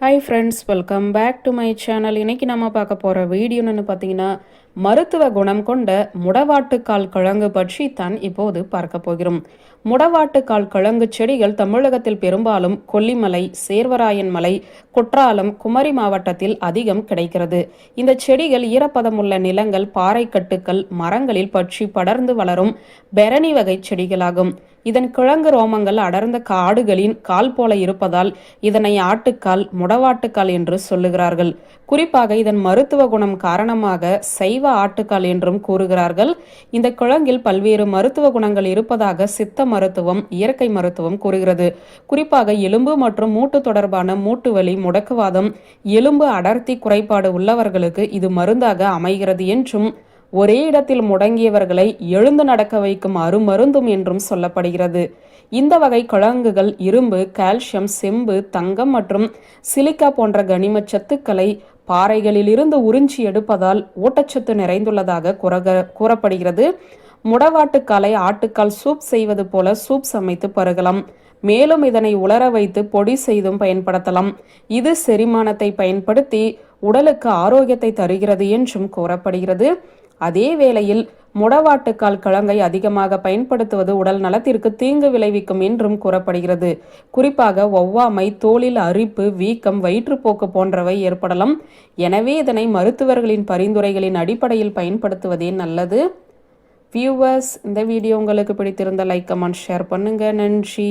Hi friends welcome back to my channel இன்னைக்கு நம்ம பார்க்க போகிற வீடியோன்னு பார்த்தீங்கன்னா மருத்துவ குணம் கொண்ட முடவாட்டுக்கால் கிழங்கு பற்றி தான் இப்போது பார்க்க போகிறோம். முடவாட்டுக்கால் கிழங்கு செடிகள் தமிழகத்தில் பெரும்பாலும் கொல்லிமலை சேர்வராயன் மலை குற்றாலம் குமரி மாவட்டத்தில் அதிகம் கிடைக்கிறது. இந்த செடிகள் ஈரப்பதமுள்ள நிலங்கள் பாறைக்கட்டுக்கள் மரங்களில் பற்றி படர்ந்து வளரும் பெரணி வகை செடிகளாகும். இதன் கிழங்கு ரோமங்கள் அடர்ந்த காடுகளின் கால் போல இருப்பதால் இதனை ஆட்டுக்கால் முடவாட்டுக்கால் என்று சொல்லுகிறார்கள். குறிப்பாக இதன் மருத்துவ குணம் காரணமாக சைவ ஆட்டுக்கால் என்றும் கூறுகிறார்கள். இந்த குழங்கில் பல்வேறு மருத்துவ குணங்கள் இருப்பதாக சித்த மருத்துவம் இயற்கை மருத்துவம் கூறுகிறது. குறிப்பாக எலும்பு மற்றும் மூட்டு தொடர்பான மூட்டு வலி முடக்குவாதம் எலும்பு அடர்த்தி குறைபாடு உள்ளவர்களுக்கு இது மருந்தாக அமைகிறது என்றும் ஒரே இடத்தில் முடங்கியவர்களை எழுந்து நடக்க வைக்கும் அருமருந்தும் என்றும் சொல்லப்படுகிறது. இந்த வகை கிழங்குகள் இரும்பு கால்சியம் செம்பு தங்கம் மற்றும் சிலிக்கா போன்ற கனிமச் சத்துக்களை பாறைகளில் இருந்து உறிஞ்சி எடுப்பதால் ஊட்டச்சத்து நிறைந்துள்ளதாக கூறக கூறப்படுகிறது. முடவாட்டுக்காலை ஆட்டுக்கால் சூப் செய்வது போல சூப் சமைத்து பருகலாம். மேலும் இதனை உலர வைத்து பொடி செய்தும் பயன்படுத்தலாம். இது செரிமானத்தை பயன்படுத்தி உடலுக்கு ஆரோக்கியத்தை தருகிறது என்றும் கூறப்படுகிறது. அதே வேளையில் முடவாட்டுக்கால் கிழங்கை அதிகமாக பயன்படுத்துவது உடல் நலத்திற்கு தீங்கு விளைவிக்கும் என்றும் கூறப்படுகிறது. குறிப்பாக ஒவ்வாமை தோலில் அரிப்பு வீக்கம் வயிற்றுப்போக்கு போன்றவை ஏற்படலாம். எனவே இதனை மருத்துவர்களின் பரிந்துரைகளின் அடிப்படையில் பயன்படுத்துவதே நல்லது. வியூவர்ஸ் இந்த வீடியோ உங்களுக்கு பிடித்திருந்த லைக் கமெண்ட் ஷேர் பண்ணுங்கள் நன்றி.